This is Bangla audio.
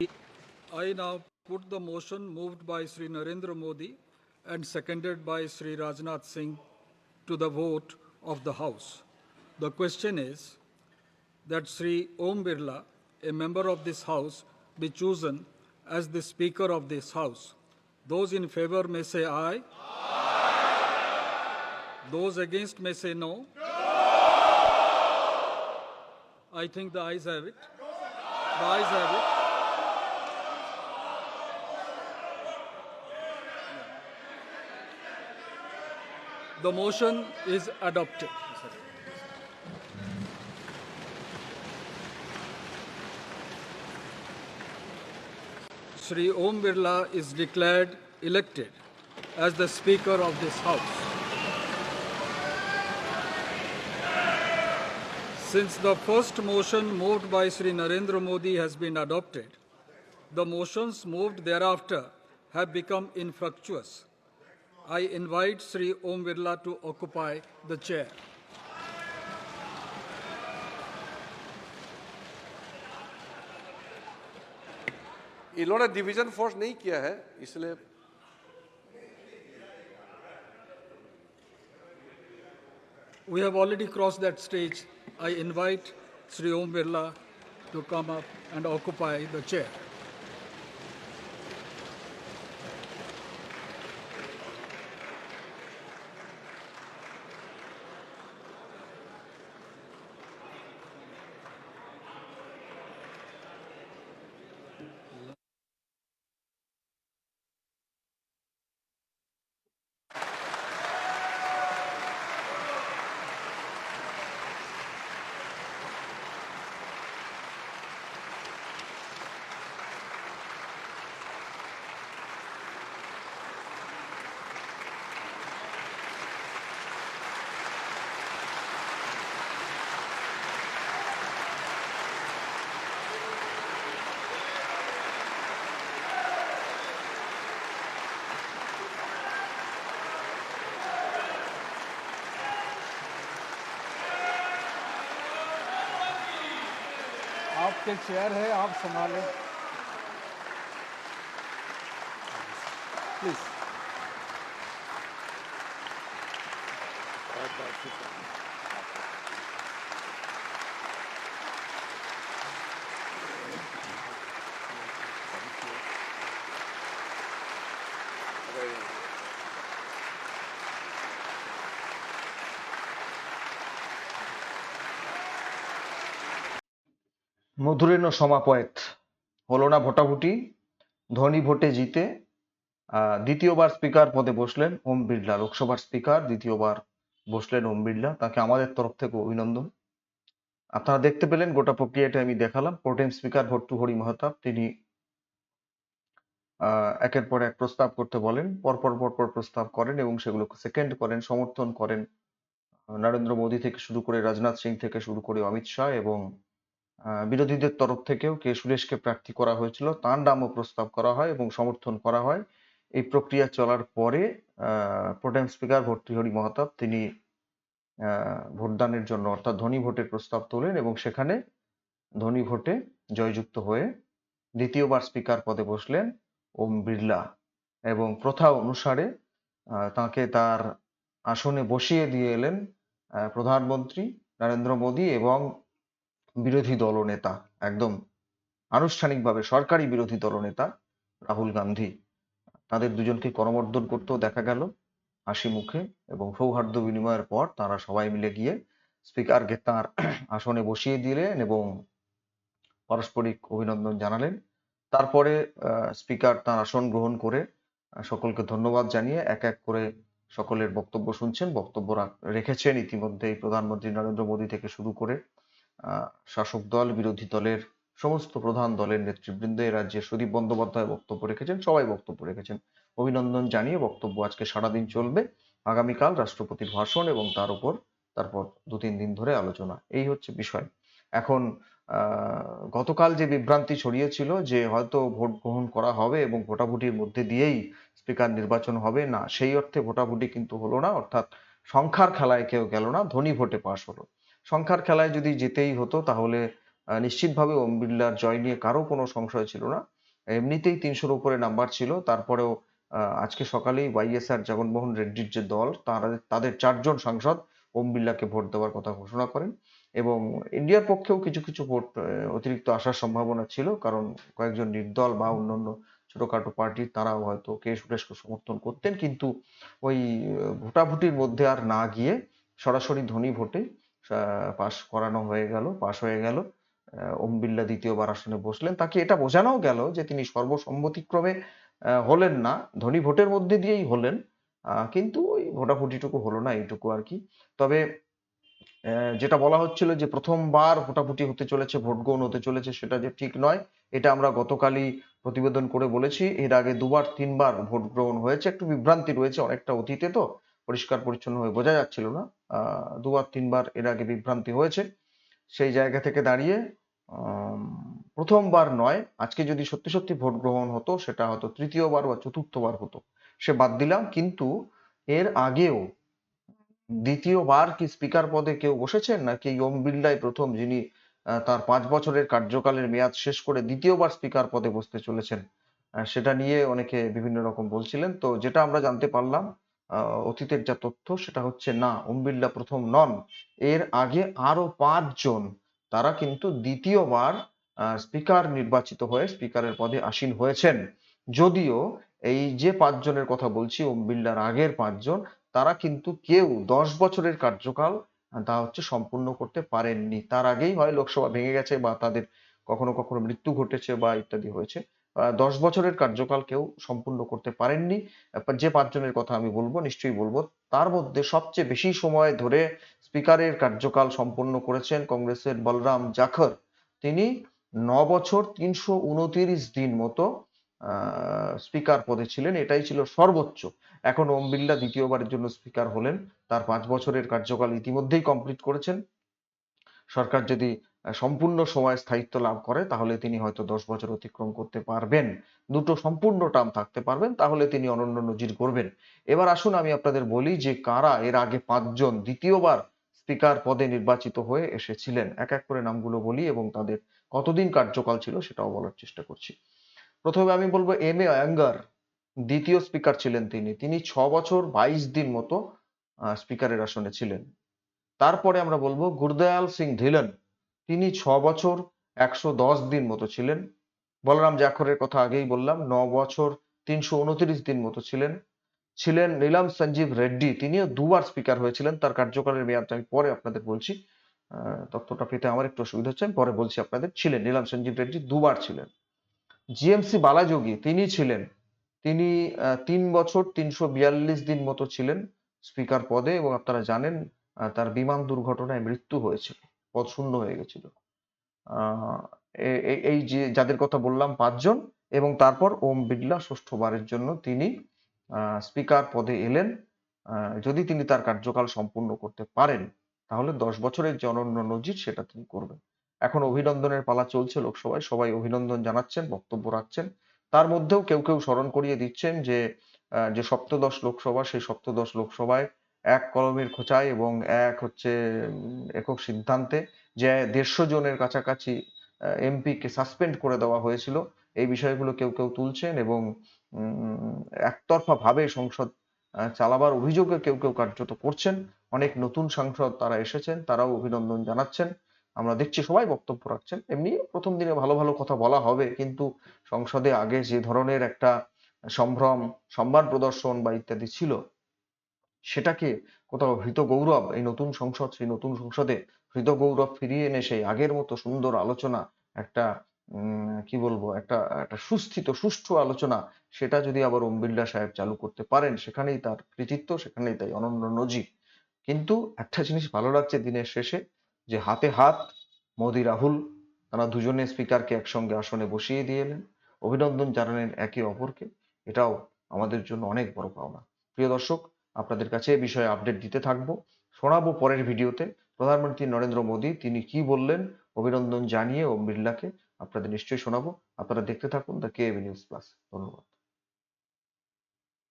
I now put the motion moved by Sri Narendra Modi and seconded by Sri Rajnath Singh to the vote of the House. The question is that Sri Om Birla, a member of this House, be chosen as the Speaker of this House. Those in favor may say aye. Those against may say no. I think the ayes have it. The ayes have it. The motion is adopted. Sri Om Birla is declared elected as the Speaker of this House. Since the first motion moved by Sri Narendra Modi has been adopted, the motions moved thereafter have become infructuous. I invite Sri Om Virla to occupy the chair. इन्होंने डिवीज़न फोर्स नहीं किया है इसलिए we have already cross that stage I invite Shri Om Birla to come up and occupy the chair आपके चेयर है आप संभालें। प्लीज़ মধুরেণ সমাপয়েত। হলো না ভোটাভুটি, ধনী ভোটে জিতে দ্বিতীয়বার স্পিকার পদে বসলেন ওম বিড়লা, লোকসভার স্পিকার দ্বিতীয়বার বসলেন ওম বিড়লা। তাকে আমাদের তরফ থেকে অভিনন্দন। আপনারা দেখতে পেলেন, গোটা প্রক্রিয়াটা আমি দেখালাম। প্রোটেম স্পিকার ভট্টু হরি মহতাব, তিনি একের পর এক প্রস্তাব করতে বলেন, পরপর পরপর প্রস্তাব করেন এবং সেগুলোকে সেকেন্ড করেন, সমর্থন করেন নরেন্দ্র মোদী থেকে শুরু করে রাজনাথ সিং থেকে শুরু করে অমিত শাহ এবং বিরোধীদের তরফ থেকেও কে সুরেশকে প্রার্থী করা হয়েছিল, তার নামও প্রস্তাব করা হয় এবং সমর্থন করা হয়। এই প্রক্রিয়া চলার পরে প্রোটেম স্পিকার ভর্তৃহরি মহতাব তিনি ভোটদানের জন্য অর্থাৎ ধনী ভোটের প্রস্তাব তোলেন এবং সেখানে ধনী ভোটে জয়যুক্ত হয়ে দ্বিতীয়বার স্পিকার পদে বসলেন ওম বিড়লা এবং প্রথা অনুসারে তাকে তার আসনে বসিয়ে দিয়ে এলেন প্রধানমন্ত্রী নরেন্দ্র মোদী এবং বিরোধী দলনেতা, একদম আনুষ্ঠানিকভাবে সরকারি বিরোধী দলনেতা রাহুল গান্ধী। তাদের দুজনকে করমর্দন করতেও দেখা গেল হাসি মুখে এবং সৌহার্দ্য বিনিময়ের পর তারা সবাই মিলে গিয়ে স্পিকারকে তার আসনে বসিয়ে দিলেন এবং পারস্পরিক অভিনন্দন জানালেন। তারপরে স্পিকার তার আসন গ্রহণ করে সকলকে ধন্যবাদ জানিয়ে এক এক করে সকলের বক্তব্য শুনছেন। বক্তব্য রাখ- রেখেছেন ইতিমধ্যেই প্রধানমন্ত্রী নরেন্দ্র মোদী থেকে শুরু করে শাসক দল, বিরোধী দলের সমস্ত প্রধান দলের নেতৃবৃন্দ এ রাজ্যে সুদীপ বন্দ্যোপাধ্যায় বক্তব্য রেখেছেন, সবাই বক্তব্য রেখেছেন। অভিনন্দন জানিয়ে বক্তব্য আজকে সারাদিন চলবে। আগামীকাল রাষ্ট্রপতির ভাষণ এবং তার উপর তারপর দু তিন দিন ধরে আলোচনা। এই হচ্ছে বিষয়। এখন গতকাল যে বিভ্রান্তি ছড়িয়েছিল যে হয়তো ভোট গ্রহণ করা হবে এবং ভোটাভুটির মধ্যে দিয়েই স্পিকার নির্বাচন হবে, না, সেই অর্থে ভোটাভুটি কিন্তু হলো না। অর্থাৎ সংখ্যার খেলায় কেউ গেল না, ধনী ভোটে পাশ হলো। সংখ্যার খেলায় যদি যেতেই হতো, তাহলে নিশ্চিতভাবে ওম বিড়লার জয় নিয়ে কারও কোনো সংশয় ছিল না। এমনিতেই তিনশোর উপরে নাম্বার ছিল। তারপরেও আজকে সকালেই ওয়াইএসআর জগনমোহন রেড্ডির যে দল, তারা, তাদের চারজন সাংসদ ওম বিড়লাকে ভোট দেওয়ার কথা ঘোষণা করেন এবং ইন্ডিয়ার পক্ষেও কিছু কিছু ভোট অতিরিক্ত আসার সম্ভাবনা ছিল। কারণ কয়েকজন নির্দল বা অন্যান্য ছোটখাটো পার্টি তারাও হয়তো কে সুরেশকে সমর্থন করতেন, কিন্তু ওই ভোটাভুটির মধ্যে আর না গিয়ে সরাসরি ধনী ভোটে পাশ করানো হয়ে গেল, পাশ হয়ে গেল। ওম বিড়লা দ্বিতীয়বার আসনে বসলেন। তাকে এটা বোঝানোও গেল যে তিনি সর্বসম্মতিক্রমে হলেন না। ধনী ভোটের মধ্যে দিয়েই হলেন। কিন্তু ওই ভোটাভুটিটুকু হলো না এইটুকু আর কি। তবে যেটা বলা হচ্ছিল যে প্রথমবার ভোটাভুটি হতে চলেছে, ভোট গ্রহণ হতে চলেছে, সেটা যে ঠিক নয়, এটা আমরা গতকালই প্রতিবেদন করে বলেছি, এর আগে দুবার, তিনবার ভোট গ্রহণ হয়েছে। একটু বিভ্রান্তি রয়েছে অনেকটা অতীতে তো, পরিষ্কার পরিচ্ছন্ন হয়ে বোঝা যাচ্ছিল না। দুবার, তিনবার এর আগে বিভ্রান্তি হয়েছে। সেই জায়গা থেকে দাঁড়িয়ে প্রথমবার নয়, আজকে যদি সত্যি সত্যি ভোট গ্রহণ হতো, সেটা হয়তো তৃতীয়বার বা চতুর্থবার হতো। সে বাদ দিলাম, কিন্তু এর আগেও দ্বিতীয়বার কি স্পিকার পদে কেউ বসেছেন? নাকি ওম বিড়লাই প্রথম যিনি তার পাঁচ বছরের কার্যকালের মেয়াদ শেষ করে দ্বিতীয়বার স্পিকার পদে বসতে চলেছেন। সেটা নিয়ে অনেকে বিভিন্ন রকম বলছিলেন। তো যেটা আমরা জানতে পারলাম অতীতের যা তথ্য, সেটা হচ্ছে না ওম বিড়লা প্রথম নন। এর আগে আরও পাঁচজন, তারা কিন্তু দ্বিতীয়বার স্পিকার নির্বাচিত হয়ে স্পিকারের পদে আসীন হয়েছেন। যদিও এই যে পাঁচজনের কথা বলছি ওম বিড়লার আগের পাঁচজন, তারা কিন্তু কেউ দশ বছরের কার্যকাল তা হচ্ছে সম্পূর্ণ করতে পারেননি। তার আগেই হয় লোকসভা ভেঙে গেছে বা তাদের কখনো কখনো মৃত্যু ঘটেছে বা ইত্যাদি হয়েছে। দশ বছরের কার্যকাল কেউ সম্পূর্ণ করতে পারেননি। যে পাঁচজনের কথা আমি বলব, নিশ্চয়ই বলব, তার মধ্যে সবচেয়ে বেশি সময় ধরে স্পিকারের কার্যকাল সম্পন্ন করেছেন কংগ্রেসের বলরাম জাখর। তিনি ন বছর তিনশো উনতিরিশ দিন মতো স্পিকার পদে ছিলেন। এটাই ছিল সর্বোচ্চ। এখন ওম বিড়লা দ্বিতীয়বারের জন্য স্পিকার হলেন। তার পাঁচ বছরের কার্যকাল ইতিমধ্যেই কমপ্লিট করেছেন। সরকার যদি সম্পূর্ণ সময় স্থায়িত্ব লাভ করে, তাহলে তিনি হয়তো দশ বছর অতিক্রম করতে পারবেন। দুটো সম্পূর্ণ টার্ম থাকতে পারবেন, তাহলে তিনি অনন্য নজির করবেন এবার আসুন আমি আপনাদের বলি যে কারা এর আগে পাঁচজন দ্বিতীয়বার স্পিকার পদে নির্বাচিত হয়ে এসেছিলেন। এক এক করে নামগুলো বলি এবং তাদের কতদিন কার্যকাল ছিল সেটাও বলার চেষ্টা করছি। প্রথমে আমি বলব এম এ অ্যাঙ্গার দ্বিতীয় স্পিকার ছিলেন তিনি। তিনি ছ বছর বাইশ দিন মতো স্পিকারের আসনে ছিলেন। তারপরে আমরা বলব গুরদয়াল সিং ধিলন তিনি ছ বছর একশো দশ দিন মতো ছিলেন। বলরাম জাখরের কথা আগেই বললাম, ন বছর তিনশো উনত্রিশ দিন মতো ছিলেন। ছিলেন নীলাম সঞ্জীব রেড্ডি। তিনিও দুবার স্পিকার হয়েছিলেন। তার কার্যকালের মেয়াদটা আমি পরে আপনাদের বলছি। তথ্যটা পেতে আমার একটু অসুবিধা হচ্ছে, আমি পরে বলছি আপনাদের। ছিলেন নীলাম সঞ্জীব রেড্ডি, দুবার ছিলেন। জিএমসি বালাযোগী, তিনি ছিলেন। তিনি তিন বছর তিনশো বিয়াল্লিশ দিন মতো ছিলেন স্পিকার পদে এবং আপনারা জানেন তার বিমান দুর্ঘটনায় মৃত্যু হয়েছিল পদ শূন্য হয়ে গেছিল। এই যে, যাদের কথা বললাম পাঁচজন এবং তারপর ওম বিড়লা ষষ্ঠবারের জন্য তিনি স্পিকার পদে এলেন। যদি তিনি তার কার্যকাল সম্পূর্ণ করতে পারেন, তাহলে দশ বছরের যে অনন্য নজির সেটা তিনি করবেন। এখন অভিনন্দনের পালা চলছে লোকসভায়। সবাই অভিনন্দন জানাচ্ছেন, বক্তব্য রাখছেন। তার মধ্যেও কেউ কেউ স্মরণ করিয়ে দিচ্ছেন যে যে সপ্তদশ লোকসভা, সেই সপ্তদশ লোকসভায় এক কলমের খোঁচায় এবং এক হচ্ছে একক সিদ্ধান্তে যে দেড়শো জনের কাছাকাছি এমপি কে সাসপেন্ড করে দেওয়া হয়েছিল। এই বিষয়গুলো কেউ কেউ তুলছেন এবং একতরফা ভাবে সংসদ চালাবার অভিযোগে কেউ কেউ কার্যত করছেন। অনেক নতুন সাংসদ তারা এসেছেন, তারাও অভিনন্দন জানাচ্ছেন। আমরা দেখছি সবাই বক্তব্য রাখছেন। এমনি প্রথম দিনে ভালো ভালো কথা বলা হবে, কিন্তু সংসদে আগে যে ধরনের একটা সম্ভ্রম সম্মান প্রদর্শন বা ইত্যাদি ছিল, সেটাকে কোথাও হৃত গৌরব, এই নতুন সংসদ, সেই নতুন সংসদে হৃত গৌরব ফিরিয়ে এনে সেই আগের মতো সুন্দর আলোচনা, একটা কি বলব, একটা একটা সুস্থিত, সুষ্ঠু আলোচনা, সেটা যদি আবার ওম বিড়লা সাহেব চালু করতে পারেন, সেখানেই তার কৃতিত্ব, সেখানেই তাই অনন্য নজির। কিন্তু একটা জিনিস ভালো লাগছে দিনের শেষে যে হাতে হাত, মোদি, রাহুল, তারা দুজনে স্পিকারকে একসঙ্গে আসনে বসিয়ে দিয়ে এলেন। অভিনন্দন জানালেন একে অপরকে। এটাও আমাদের জন্য অনেক বড় পাওনা। প্রিয় দর্শক, আপনাদের কাছে এ বিষয়ে আপডেট দিতে থাকব। শোনাবো পরের ভিডিওতে। প্রধানমন্ত্রী নরেন্দ্র মোদী, তিনি কি বললেন? অভিনন্দন জানিয়ে ওম বিড়লাকে আপনাদের নিশ্চয়ই শোনাবো। আপনারা দেখতে থাকুন দ্য কে নিউজ প্লাস। ধন্যবাদ।